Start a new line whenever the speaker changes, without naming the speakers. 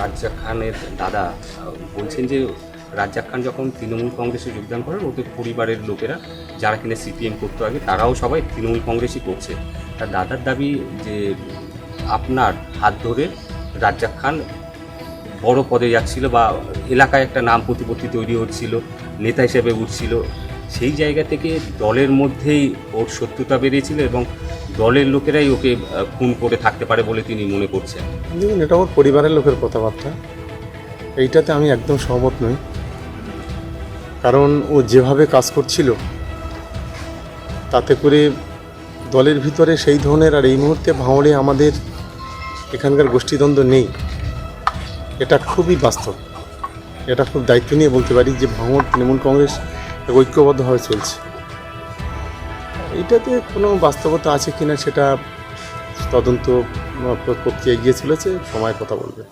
রাজ্জাক খানের দাদা বলছেন যে রাজ্জাক খান যখন তৃণমূল কংগ্রেসে যোগদান করেন, ওদের পরিবারের লোকেরা যারা কিনা সিপিএম করতো আগে, তারাও সবাই তৃণমূল কংগ্রেসই করছে। তার দাদার দাবি যে আপনার হাত ধরে রাজ্জাক খান বড় পদে যাচ্ছিল বা এলাকায় একটা নাম প্রতিপত্তি তৈরি হচ্ছিল, নেতা হিসেবে উঠছিল সেই জায়গা থেকে দলের মধ্যেই ওর শত্রুতা বেরিয়েছিল এবং দলের লোকেরাই ওকে খুন করে থাকতে পারে বলে তিনি মনে করছেন।
দেখুন, এটা ওর পরিবারের লোকের কথাবার্তা। এইটাতে আমি একদম সহমত নই। কারণ ও যেভাবে কাজ করছিল, তাতে করে দলের ভিতরে সেই ধরনের আর এই মুহূর্তে ভাঙড়ে আমাদের এখানকার গোষ্ঠীদ্বন্দ্ব নেই। এটা খুবই বাস্তব। এটা খুব দায়িত্ব নিয়ে বলতে পারি যে ভাঙড় তৃণমূল কংগ্রেস ঐক্যবদ্ধভাবে চলছে। এটাতে কোনো বাস্তবতা আছে কিনা সেটা তদন্ত প্রক্রিয়া এগিয়ে চলেছে সময় কথা বলবে।